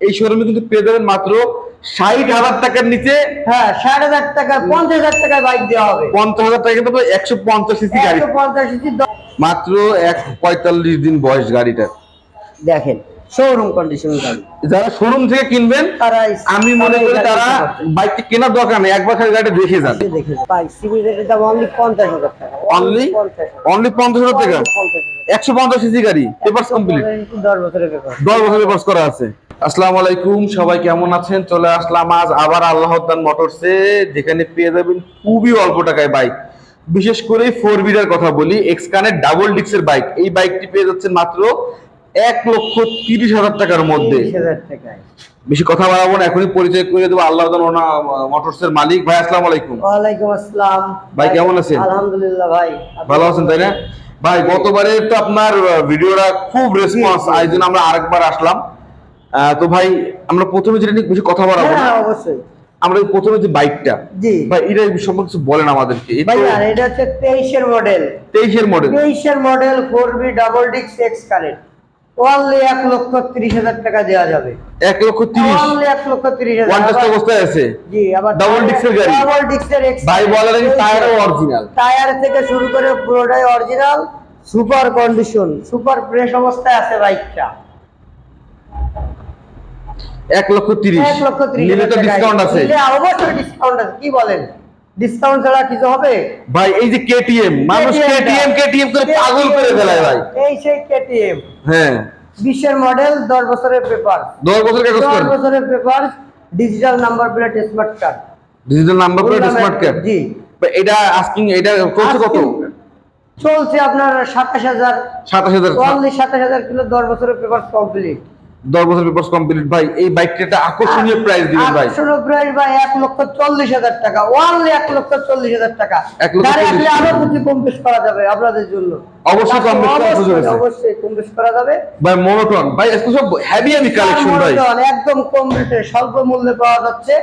এই শোরুমে কিন্তু পেয়ে যাবেন মাত্র ষাট হাজার টাকার নিচে হ্যাঁ ষাট হাজার টাকা পঞ্চাশ হাজার টাকায় বাইক দেওয়া হবে। পঞ্চাশ হাজার টাকা কিন্তু একশো পঞ্চাশ সিসি গাড়ি। পঞ্চাশ ইঞ্চি মাত্র এক পঁয়তাল্লিশ দিন বয়স গাড়িটা। দেখেন শোরুম কন্ডিশন গাড়ি। যারা শোরুম থেকে কিনবেন তারা আমি মনে করি তারা বাইকটি কেনার দরকার নেই একবার খালি গাড়িটা দেখে যান। দেখে বাইক সিভিল দাম অনলি টাকা। অনলি পঞ্চাশ অনলি পঞ্চাশ হাজার টাকা? একশো পঞ্চাশ সিসি গাড়ি পেপার কমপ্লিট দশ বছরের ব্যাপার দশ বছরের পাস করা আছে। আসসালামু আলাইকুম সবাই কেমন আছেন? চলে আসলাম আজ আবার আল্লাহ মোটরসে যেখানে পেয়ে যাবেন খুবই অল্প টাকায় বাইক বিশেষ করে ফোর হুইলার কথা বলি এক্সকানের ডাবল ডিক্সের বাইক এই বাইকটি পেয়ে যাচ্ছেন মাত্র এক লক্ষ তিরিশ হাজার টাকার মধ্যে। বেশি কথা বাড়াবো না এখনই পরিচয় করে দেবো আল্লাহ মোটরসের মালিক। ভাই আসসালামু আলাইকুম। ওয়ালাইকুম আসসালাম। ভাই, কেমন আছেন? আলহামদুলিল্লাহ ভাই। ভালো আছেন তাই না? ভাই গতবারে তো আপনার ভিডিওটা খুব রেসপন্স। এই জন্য আমরা আরেকবার আসলাম। তো ভাই আমরা প্রথমে যেটা নিয়ে বেশি কথা বাড়াবো না হ্যাঁ অবশ্যই। আমরা প্রথমে যে বাইকটা জি। ভাই এটা সম্পর্কে কিছু বলেন আমাদেরকে। ভাই আর এটা হচ্ছে তেইশের মডেল তেইশের মডেল তেইশের মডেল ফোর ডাবল ডিক্স এক্স কারেন্ট অনলি এক লক্ষ তিরিশ হাজার টাকা দেওয়া যাবে। এক লক্ষ তিরিশ। অনলি এক লক্ষ তিরিশ ওয়ান টেস্ট হাজার অবস্থায় আছে। জি আবার disc এর গাড়ি। ডাবল ডিক্সের এক্স ভাই বলে নাকি টায়ারও অরিজিনাল টায়ার থেকে শুরু করে পুরোটাই original super condition super fresh অবস্থায় আছে বাইকটা। এক লক্ষ তিরিশ। এক লক্ষ তিরিশ নিলে তো ডিসকাউন্ট আছে। অবশ্যই ডিসকাউন্ট আছে। কি বলেন? ডিসকাউন্ট ছাড়া কিছু হবে? ভাই এই যে কেটিএম মানুষ কেটিএম কেটিএম করে পাগল করে ফেলায় ভাই। এই সেই কেটিএম হ্যাঁ। বিশের মডেল দশ বছরের পেপার দশ বছর কাগজ দশ বছরের paper digital number plate smart card digital number plate smart card ji. এটা আস্কিং এটা চলছে কত? চলছে আপনার সাতাশ হাজার। সাতাশ হাজার। সাতাশ হাজার কিলো দশ বছরের পেপার কমপ্লিট দশ বছর পেপার কমপ্লিট ভাই এই বাইকটা একটা আকর্ষণীয় প্রাইস দিবেন ভাই। আটশো প্রাইস ভাই এক লক্ষ চল্লিশ হাজার টাকা। অনলি এক লক্ষ চল্লিশ হাজার টাকা। এক লক্ষ গাড়ি আসলে আরও কিছু কম বেশ করা যাবে আপনাদের জন্য। অবশ্যই কম বেশ করার সুযোগ অবশ্যই, কম বেশ করা যাবে। ভাই মোনোটন ভাই আজকে সব হেভি হেভি কালেকশন ভাই। একদম কম রেটে স্বল্প মূল্যে পাওয়া যাচ্ছে।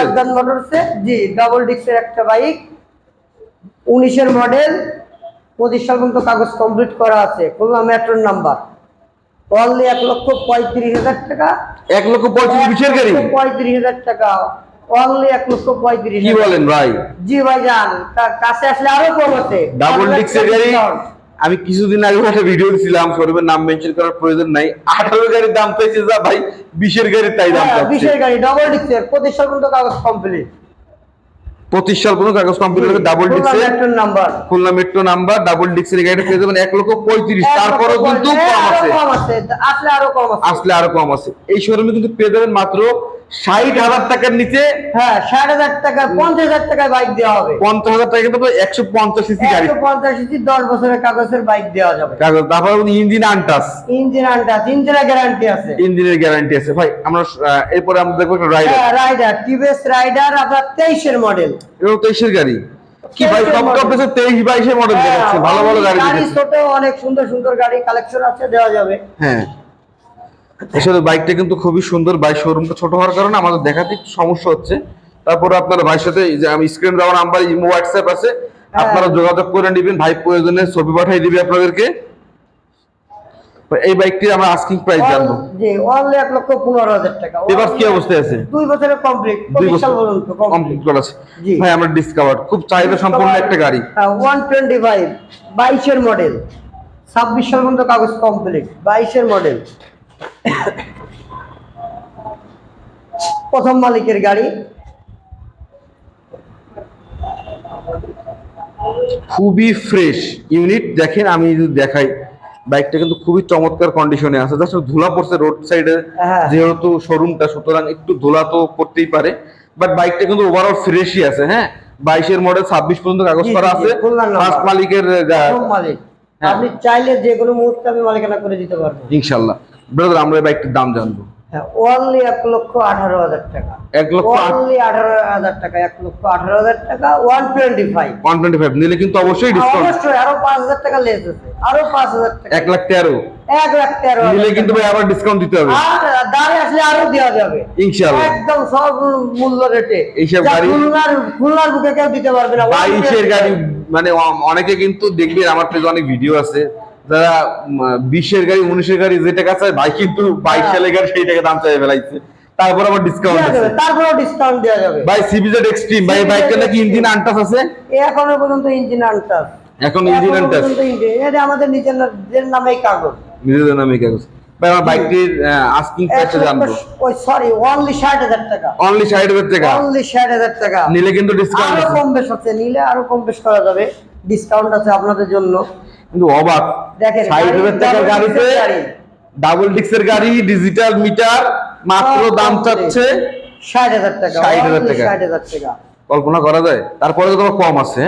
এর? মোটরসে জি ডাবল ডিক্সের একটা বাইক উনিশের মডেল পঁচিশ সাল পর্যন্ত কাগজ কমপ্লিট করা আছে। খুলনা মেট্রোর নাম্বার অনলি এক লক্ষ পঁয়ত্রিশ হাজার টাকা। এক লক্ষ পঁয়ত্রিশ বিশের গাড়ি? পঁয়ত্রিশ হাজার টাকা। অনলি এক লক্ষ পঁয়ত্রিশ কি বলেন ভাই? জি ভাইজান কা- কাছে আসলে আরও কম আছে। ডাবল ডিক্সের গাড়ি? আমি কিছুদিন আগে একটা ভিডিও দিছিলাম শোরুমের নাম মেনশন করার প্রয়োজন নাই। আঠারো গাড়ির দাম পেয়েছে যা ভাই বিশের গাড়ির তাই দাম হ্যাঁ, বিশের গাড়ি ডাবল ডিক্সের সাল পর্যন্ত কাগজ কমপ্লিট পঁচিশ সাল পর্যন্ত কাগজ কমপ্লিট হবে double ডিক্সের number Khulna metro number double ডিক্সের গাড়িটা পেয়ে যাবেন এক লক্ষ পঁয়ত্রিশ। তারপরেও কিন্তু কম আছে। আসলে আরও কম আছে। আসলে আরও কম আছে। এই শোরুমে কিন্তু পেয়ে যাবেন মাত্র ষাট হাজার টাকার নিচে হ্যাঁ ষাট হাজার টাকা পঞ্চাশ হাজার টাকায় বাইক দেওয়া হবে। পঞ্চাশ হাজার টাকা কিন্তু একশো পঞ্চাশ সিসি গাড়ি। পঞ্চাশ দশ বছরের কাগজের বাইক দেওয়া যাবে। কাগজ তারপরে ইঞ্জিন আনটাস। ইঞ্জিন ইঞ্জিনের গ্যারান্টি আছে। ইঞ্জিনের গ্যারান্টি আছে। ভাই আমরা এরপরে আমরা দেখব একটা রাইডার হ্যাঁ রাইডার টিভিএস রাইডার আপনার তেইশের মডেল এটা তেইশের গাড়ি। কি ভাই 23 সব তেইশ বাইশের মডেল দেখাচ্ছে। ভালো ভালো গাড়ি হ্যাঁ, গাড়ি ছোট অনেক সুন্দর সুন্দর গাড়ি কালেকশন আছে দেওয়া যাবে। হ্যাঁ। আসলে বাইকটা কিন্তু খুবই সুন্দর বাইক শোরুমটা ছোট হওয়ার কারণে আমাদের দেখাতে একটু সমস্যা হচ্ছে। তারপরে আপনার ভাইয়ের সাথে এই যে আমি স্ক্রিন দেওয়ার নাম্বার ইমো হোয়াটসঅ্যাপ আছে হ্যাঁ। আপনারা যোগাযোগ করে নেবেন ভাই প্রয়োজনে ছবি পাঠিয়ে দিবে আপনাদেরকে। এই বাইকটি আমরা আস্কিং প্রাইস জানব। জি অনলি এক লক্ষ পনেরো হাজার টাকা। এবার কি অবস্থায় আছে? দুই বছরের কমপ্লিট বছর। পর্যন্ত কমপ্লিট করা আছে। ভাই আমরা ডিসকাভার খুব চাহিদা সম্পন্ন একটা গাড়ি। ওয়ান টোয়েন্টি ফাইভ বাইশের মডেল ছাব্বিশ সাল পর্যন্ত কাগজ কমপ্লিট বাইশের মডেল প্রথম মালিকের গাড়ি। খুবই ফ্রেশ ইউনিট দেখেন আমি যদি দেখাই বাইকটা কিন্তু খুবই চমৎকার কন্ডিশনে আছে। জাস্ট ধুলা পড়ছে রোড সাইডে হ্যাঁ। যেহেতু শোরুমটা সুতরাং একটু ধুলা তো পড়তেই পারে। বাট বাইকটা কিন্তু ওভারঅল ফ্রেশই আছে হ্যাঁ? বাইশের মডেল ছাব্বিশ পর্যন্ত কাগজ করা আছে। ফার্স্ট মালিকের মালিক। হ্যাঁ। আপনি চাইলে যে কোনো মুহূর্তে আমি মালিকানা করে দিতে পারব। ইনশাল্লাহ। ব্রাদার আমরা এই বাইকটির দাম জানব। হ্যাঁ অনলি এক লক্ষ আঠারো হাজার টাকা। এক লক্ষ অনলি আঠারো হাজার টাকা এক লক্ষ আঠারো হাজার টাকা one twenty five one twenty five নিলে কিন্তু অবশ্যই ডিসকাউন্ট অবশ্যই আরও পাঁচ হাজার টাকা লেস আছে আরও পাঁচ হাজার টাকা। এক লাখ তেরো। এক লাখ তেরো নিলে কিন্তু ভাই আবার ডিসকাউন্ট দিতে হবে। আর আসলে আরও দেওয়া যাবে। ইনশাল্লাহ একদম সব মূল্য রেটে। এইসব গাড়ি- খুলনার খুলনার বুকে কেউ দিতে পারবে না। বাইশের গাড়ি মানে অনেকে কিন্তু দেখবে আমার পেজে অনেক ভিডিও আছে। যারা বিশের গাড়ি উনিশের গাড়ি যে টাকা চায় ভাই কিন্তু বাইশ হ্যাঁ। সালের গাড়ি সেই টাকা দাম চাই ফেলাইছে। তারপর আবার ডিসকাউন্ট আছে। ডিসকাউন্ট দেওয়া যাবে। ভাই সিবিজেড এক্সট্রিম ভাই বাইকটা নাকি ইঞ্জিন আনটাস আছে? এখনও পর্যন্ত ইঞ্জিন আনটাস। এখন ইঞ্জিন আনটাস? এটা আমাদের নিজের নামেই কাগজ। নিজেদের কাগজ। ভাই আমার বাইকটির আস্কিং প্রাইসটা জানব। ওই সরি অনলি টাকা। অনলি অনলি নিলে কিন্তু ডিসকাউন্ট আরও কম বেশ নিলে আরও কম বেশ করা যাবে। ডিসকাউন্ট আছে আপনাদের জন্য। কিন্তু অবাক। দেখেন, ষাট হাজার টাকার গাড়িতে। ডাবল ডিক্সের গাড়ি ডিজিটাল মিটার মাত্র দাম চাচ্ছে ষাট হাজার টাকা। 60,000 টাকা। ষাট হাজার টাকা। কল্পনা করা যায়? তারপরে তো তোমার কম আছে।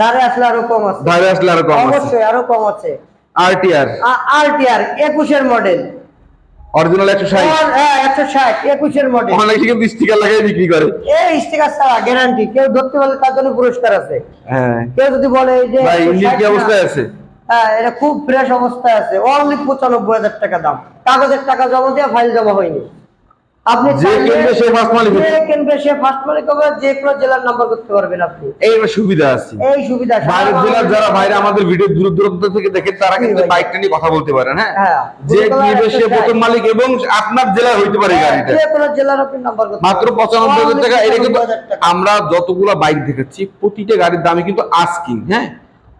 ধারে আসলে আরও কম আছে। ধারে আসলে আরও কম আছে। অবশ্যই আরও কম আছে। আরটিআর আরটিআর একুশের মডেল অরিজিনাল একশো ষাট। হ্যাঁ একশো ষাট একুশের মডেল অনেকে কিন্তু স্টিকার লাগাই বিক্রি করে। এই স্টিকার ছাড়া গ্যারান্টি কেউ ধরতে পারলে তার জন্য পুরস্কার আছে। হ্যাঁ। কেউ যদি বলে যে ভাই ইঞ্জিন কি অবস্থায় আছে? হ্যাঁ এটা খুব ফ্রেশ অবস্থায় আছে। অনলি পঁচানব্বই হাজার টাকা দাম। কাগজের টাকা জমা দিয়ে ফাইল জমা হয়নি। আপনি যে চাইলে- সে first মালিক যে কিনবে সে ফার্স্ট মালিক হবে যে কোনো জেলার নাম্বার করতে পারবেন আপনি। এই সুবিধা আছে। এই সুবিধা বাইরের জেলার যারা বাংলাদেশে- আমাদের ভিডিও দূর দূরান্ত থেকে দেখেন তারা কিন্তু ভাই। বাইকটা নিয়ে কথা বলতে পারেন হ্যাঁ? হ্যাঁ, যে সে প্রথম মালিক এবং আপনার জেলার হইতে পারে এই হ্যাঁ, গাড়িটা। যে কোনো জেলার আপনি নাম্বার করতে মাত্র টাকা এটা কিন্তু আমরা যতগুলো বাইক দেখেছি প্রতিটা গাড়ির দামই কিন্তু আস্কিং হ্যাঁ?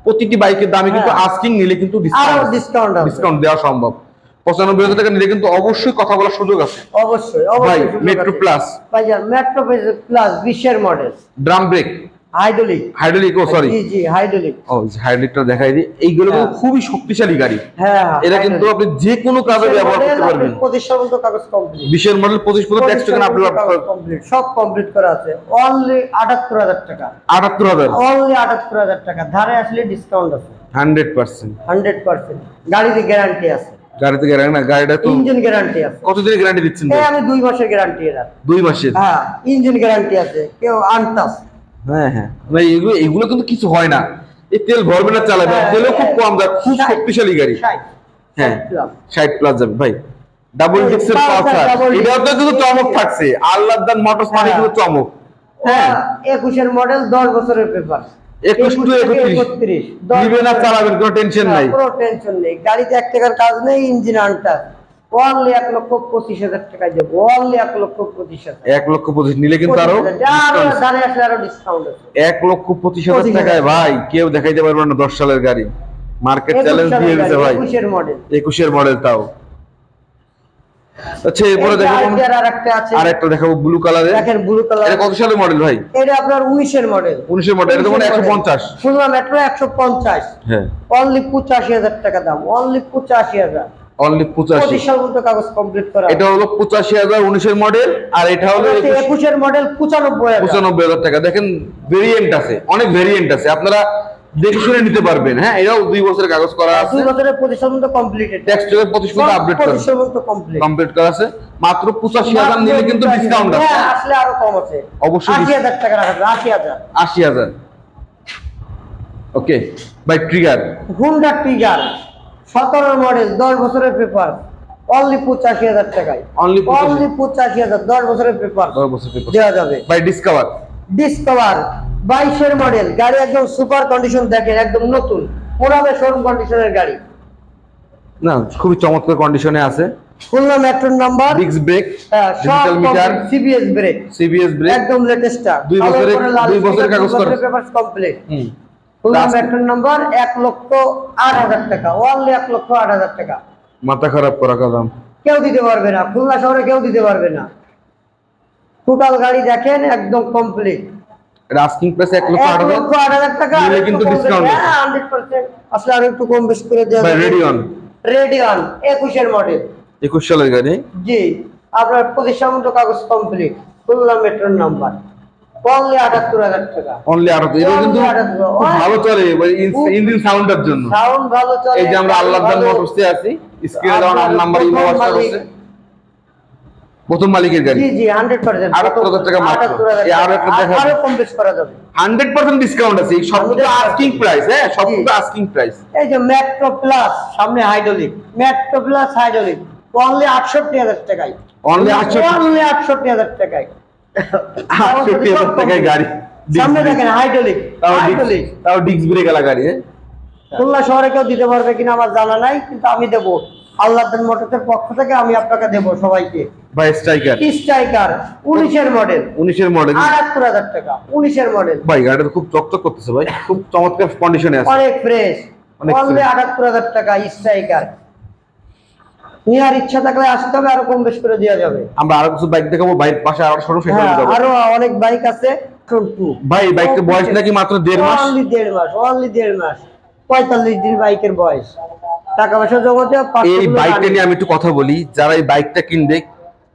প্রতিটি বাইকের দামে কিন্তু হ্যাঁ। আস্কিং নিলে কিন্তু ডিসকাউন্ট ডিসকাউন্ট দেওয়া সম্ভব। পঁচানব্বই হাজার টাকা নিলে কিন্তু অবশ্যই কথা বলার সুযোগ আছে। অবশ্যই অবশ্যই মেট্রো। প্লাস মেট্রো প্লাস বিশ্বের model drum brake hydraulic hydraulic ও সরি জি জি হাইড্রোলিক ও হাইড্রোলিকটা দেখাই দিই এইগুলো হ্যাঁ। খুবই শক্তিশালী গাড়ি। হ্যাঁ হ্যাঁ, এরা কিন্তু আপনি যে কোনো কাজে ব্যবহার করতে পারবেন। পঁচিশশো পর্যন্ত কাগজ কমপ্লিট বিশের মডেল পঁচিশ পর্যন্ত ট্যাক্স টোকেন আপলোড কমপ্লিট সব কমপ্লিট করা আছে। অনলি আটাত্তর হাজার টাকা। আটাত্তর হাজার? অনলি আটাত্তর হাজার টাকা। ধারে আসলে ডিসকাউন্ট আছে। Hundred percent. Hundred percent. গাড়িতে গ্যারান্টি আছে। গাড়িতে গ্যারান্টি না গাড়িটা তো ইঞ্জিন গ্যারান্টি আছে। কতদিনের গ্যারান্টি দিচ্ছেন আমি দুই মাসের গ্যারান্টি এরা। দুই মাসের? হ্যাঁ ইঞ্জিন গ্যারান্টি আছে। কেউ আনটাস হ্যাঁ হ্যাঁ। ভাই এগুলো এগুলো কিন্তু কিছু হয় না। এই তেল ভরবে না চালাবে হ্যাঁ, তেলও খুব হ্যাঁ। কম যায় খুব শক্তিশালী গাড়ি। হ্যাঁ ষাট প্লাস যাবে। ভাই ডাবল ডিক্সের পালসার এটাও তো কিন্তু চমক থাকছে। আল্লাহ দান মোটরস মানে হ্যাঁ। কিন্তু চমক। হ্যাঁ। একুশের মডেল দশ বছরের পেপার একুশ টু একত্রিশ। নিবে না চালাবেন কোনো টেনশন নাই। কোনো টেনশন নেই। গাড়িতে এক টাকার কাজ নেই ইঞ্জিন আনটা অনলি এক লক্ষ পঁচিশ হাজার টাকা দেবো। অনলি এক লক্ষ পঁচিশ হাজার। এক লক্ষ পঁচিশ নিলে কিন্তু আরও পঁচিশ হাজার। আরও discount। দাঁড়িয়ে আসলে আরও ডিসকাউন্ট আছে। এক লক্ষ পঁচিশ হাজার টাকায় ভাই কেউ দেখাইতে পারবে না দশ সালের গাড়ি। মার্কেট চ্যালেঞ্জ দিয়ে দিয়েছে ভাই। একুশের মডেল একুশের মডেল তাও। আচ্ছা এরপরে দেখাবো। আর একটা আছে। আর একটা দেখাবো ব্লু কালারের দেখেন ব্লু কালার এটা কত সালের মডেল ভাই? এটা আপনার উনিশের মডেল উনিশের মডেল এটা মানে একশো পঞ্চাশ। খুলনা মেট্রো একশো পঞ্চাশ। হ্যাঁ। অনলি পঁচাশি হাজার টাকা দাম। অনলি পঁচাশি হাজার। অনলি পঁচাশি। পঁচিশ সাল পর্যন্ত কাগজ কমপ্লিট করা। এটা হলো পঁচাশি হাজার উনিশের মডেল আর এটা হলো এটা হচ্ছে একুশের মডেল পঁচানব্বই হাজার। পঁচানব্বই হাজার টাকা। দেখেন ভেরিয়েন্ট আছে অনেক ভেরিয়েন্ট আছে। আপনারা দেখে শুনে নিতে পারবেন হ্যাঁ? এটাও দুই বছরের কাগজ করা আছে। দুই বছরের পঁচিশ সাল পর্যন্ত কমপ্লিট ট্যাক্স টোকেন পঁচিশ পর্যন্ত আপডেট করা। সাল কমপ্লিট কমপ্লিট করা আছে। মাত্র পঁচাশি হাজার নিলে কিন্তু ডিসকাউন্ট আছে। হ্যাঁ, আসলে আরও কম আছে। অবশ্যই আশি হাজার টাকা রাখা যাবে আশি হাজার। আশি হাজার। Okay by Trigger Honda Trigger সতেরো মডেল দশ বছরের পেপার অনলি পঁচাশি হাজার টাকায়। 85,000 অনলি পঁচাশি হাজার দশ বছরের পেপার দশ বছর পেপার দেওয়া যাবে। বাই ডিসকভার ডিসকভার বাইশের মডেল গাড়ি একদম সুপার কন্ডিশন দেখেন একদম নতুন। পুরাবে শোরুম কন্ডিশনের গাড়ি। না খুবই চমৎকার কন্ডিশনে আছে। খুলনা মেট্রোর নাম্বার ডিস্ক ব্রেক হ্যাঁ, digital meter CBS brake CBS brake একদম লেটেস্টটা দুই বছরের- দুই বছরের কাগজ করা। কমপ্লিট হুম। খুলনা রাস্তা- এক লক্ষ আট হাজার টাকা। অনলি এক লক্ষ আট হাজার টাকা। মাথা খারাপ করা কেউ দিতে পারবে না। খুলনা শহরে কেউ দিতে পারবে না। টোটাল গাড়ি দেখেন একদম কমপ্লিট প্রাইস লক্ষ টাকা কিন্তু। হ্যাঁ, 100% আসলে আরও একটু কম বেশি করে দেওয়া যাবে। রেডিয়ন রেডিয়ন একুশের মডেল একুশ সালের গাড়ি? জি আপনার প্রতিষ্ঠান মতো কাগজ কমপ্লিট খুলনা মেট্রোর নাম্বার অনলি আটাত্তর হাজার টাকা। অনলি আরও এটা কিন্তু ভালো চলে ইঞ্জিন সাউন্ডের জন্য। সাউন্ড ভালো চলে এই যে আমরা আল্লাহ ভালো। মোটরসে আছি স্ক্রিনে দেওয়া নাম্বার ইমো হোয়াটসঅ্যাপ আছে। প্রথম মালিকের গাড়ি। জি জি হান্ড্রেড পার্সেন্ট আটাত্তর হাজার টাকা মাত্র। এই আরও একটা দেখাবো। আরও কম বেশ করা যাবে। হান্ড্রেড পার্সেন্ট ডিসকাউন্ট আছে। সবগুলো আস্কিং প্রাইস হ্যাঁ সবগুলো আস্কিং প্রাইস এই যে মেট্রো প্লাস সামনে hydraulic metro plus hydraulic only আটষট্টি হাজার টাকায়। Only 68 অনলি আটষট্টি হাজার টাকায়। আটষট্টি হাজার টাকায় গাড়ি সামনে দেখেন হাইড্রোলিক হাইড্রোলিক তাও ডিস্ক ব্রেক এলা গাড়ি খুলনা শহরে কেউ দিতে পারবে কিনা আমার জানা নাই কিন্তু আমি দেবো। মোটরসের পক্ষ থেকে আমি আপনাকে দেবো সবাইকে। ভাই স্ট্রাইকার স্ট্রাইকার উনিশের মডেল ভাই গাড়িটা খুব চকচক করতেছে ভাই। খুব চমৎকার কন্ডিশনে আছে। অনেক ফ্রেশ অনেক অনলি fresh। আটাত্তর হাজার টাকা স্ট্রাইকার নেওয়ার ইচ্ছা থাকলে আসতে হবে আরও কম বেশ করে দেওয়া যাবে। আমরা আরও কিছু বাইক দেখাবো বাইক পাশে আরও সরু হ্যাঁ আরও অনেক বাইক আছে ভাই বাইকটার বয়স নাকি মাত্র দেড় মাস? অনলি দেড় মাস অনলি দেড় মাস। পঁয়তাল্লিশ দিন বাইকের বয়স। টাকা পয়সা জমাতে এই বাইকটা নিয়ে আমি একটু কথা বলি যারা এই বাইকটা কিনবে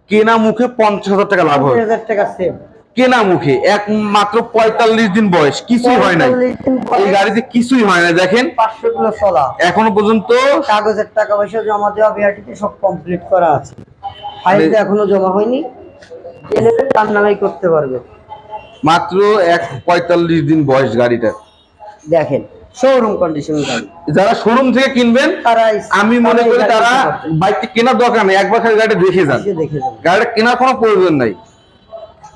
কেনা মুখে পঞ্চাশ হাজার টাকা লাভ হবে। হাজার টাকা সেভ কেনা মুখে? এক মাত্র পঁয়তাল্লিশ দিন বয়স। কিছুই হয় নাই। 45 দিন বয়স। এই গাড়িতে কিছুই হয় না দেখেন। পাঁচশো কিলো চলা। এখনও পর্যন্ত কাগজের টাকা পয়সা জমা দেওয়া বিআরটিতে সব কমপ্লিট করা আছে। ফাইল তো এখনও জমা হয়নি। তার নামেই করতে পারবে। মাত্র এক পঁয়তাল্লিশ দিন বয়স গাড়িটা। দেখেন শোরুম কন্ডিশন গাড়ি। যারা শোরুম থেকে কিনবেন তারা আমি মনে করি তারা বাইকটা কেনার দরকার নেই। একবার খালি গাড়িটা দেখে যান। দেখে যান। গাড়িটা কেনার কোনো প্রয়োজন নাই।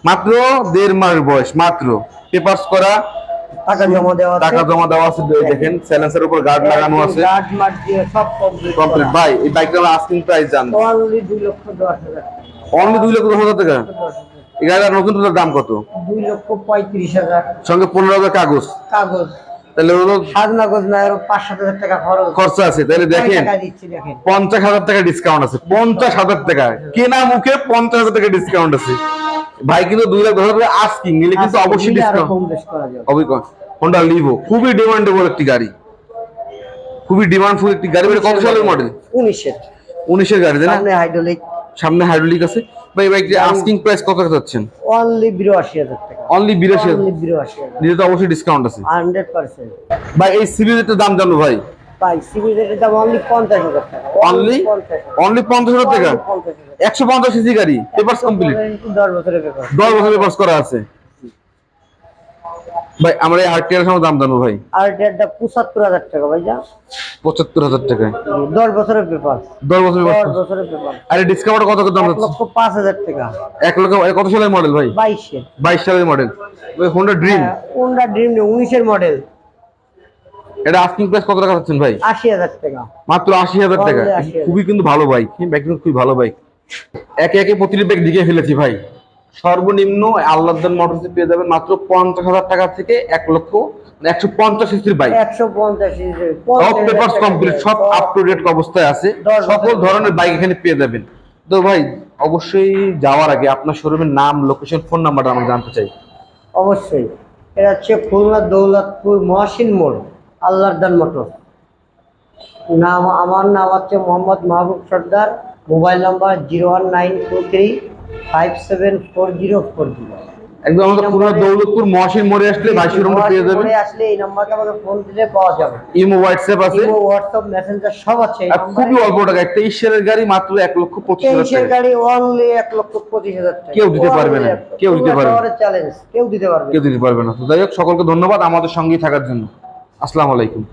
মাত্র দেড় মাস বয়স মাত্র। পেপারস করা টাকা জমা দেওয়া টাকা জমা দেওয়া আছে দেখেন স্যালেন্সের উপর গার্ড লাগানো আছে। গার্ড মার্ট দিয়ে সব কমপ্লিট কমপ্লিট ভাই এই বাইকটার আস্কিং প্রাইস জান। অনলি দুই লক্ষ দশ হাজার। অনলি দুই লক্ষ দশ হাজার টাকা? এই গাড়িটার নতুন দাম কত? দুই লক্ষ পঁয়ত্রিশ হাজার। সঙ্গে পনেরো হাজার কাগজ। তাহলে হলো হাজার টাকা খরচ। খরচা আছে। তাহলে দেখেন টাকা দিচ্ছি দেখেন। পঞ্চাশ হাজার টাকা ডিসকাউন্ট আছে। পঞ্চাশ হাজার টাকা কেনা মুখে পঞ্চাশ হাজার টাকা ডিসকাউন্ট আছে। ভাই কিন্তু দুই লাখ দশ হাজার টাকা আস্কিং নিলে কিন্তু অবশ্যই ডিসকাউন্ট হোন্ডা লিভো খুবই ডিমান্ডেবল একটি গাড়ি। খুবই ডিমান্ডফুল একটি গাড়ি মানে কত সালের মডেল উনিশের। উনিশের গাড়ি তাই না? সামনে হাইড্রোলিক সামনে হাইড্রোলিক আছে। ভাই বাইকটি আস্কিং প্রাইস কত টাকা যাচ্ছেন? অনলি বিরাশি হাজার টাকা। অনলি বিরাশি অনলি বিরাশি হাজার। তো অবশ্যই ডিসকাউন্ট আছে। হান্ড্রেড পার্সেন্ট ভাই এই সিরিজের দাম জানো ভাই। সিভিলের দাম অনলি টাকা। অনলি অনলি সিসি গাড়ি পেপার কমপ্লিট দশ বছরের করা আছে? ভাই আমরা এই আরটিআর সময় দাম জানো ভাই? টাকা ভাই যা। পঁচাত্তর হাজার টাকা। দশ বছরের পেপার দশ বছর দশ পেপার বছরের পেপার আরে ডিসকাউন্ট কত কত দাম লক্ষ টাকা। লক্ষ কত সালের মডেল ভাই? সালের মডেল হোন্ডা ড্রিম কোনটা ড্রিম মডেল এটা আস্কিং প্রাইস কত টাকা যাচ্ছেন ভাই? আশি হাজার টাকা। মাত্র আশি হাজার টাকা। খুবই কিন্তু ভালো বাইক কিন্তু খুবই ভালো বাইক একে একে প্রতিটি বাইক দিকে ফেলেছি ভাই। সর্বনিম্ন আল্লাহদান মোটরসে পেয়ে যাবেন মাত্র পঞ্চাশ হাজার টাকা থেকে এক লক্ষ মানে একশো পঞ্চাশ সিসির বাইক সব পেপার কমপ্লিট সব আপ টু ডেট অবস্থায় আছে। সকল ধরনের বাইক এখানে পেয়ে যাবেন। তো ভাই অবশ্যই যাওয়ার আগে আপনার শোরুমের নাম লোকেশন ফোন নাম্বারটা আমরা জানতে চাই। অবশ্যই। এটা হচ্ছে খুলনা দৌলতপুর মহাসিন মোড়। আল্লাহর দান মোটর নাম আমার নাম হচ্ছে Mohammad Mahbub Sardar. Mobile number zero one nine two three five seven four zero four zero. একদম আমাদের পুরো দৌলতপুর মহাসিন মোড়ে আসলে পেয়ে যাবেন। আসলে এই নাম্বারকে আমাকে ফোন দিলে পাওয়া যাবে। ইমো হোয়াটসঅ্যাপ আছে। ইমো হোয়াটসঅ্যাপ মেসেঞ্জার সব আছে এই খুবই অল্প টাকা তেইশ সালের গাড়ি মাত্র এক লক্ষ পঁচিশ হাজার তেইশের টাকা। গাড়ি অনলি এক লক্ষ পঁচিশ হাজার টাকা। কেউ দিতে পারবে না, কেউ দিতে পারবে না। চ্যালেঞ্জ কেউ দিতে পারবে কেউ দিতে পারবে না। তো যাই হোক সকলকে ধন্যবাদ আমাদের সঙ্গেই থাকার জন্য। আসসালামু আলাইকুম।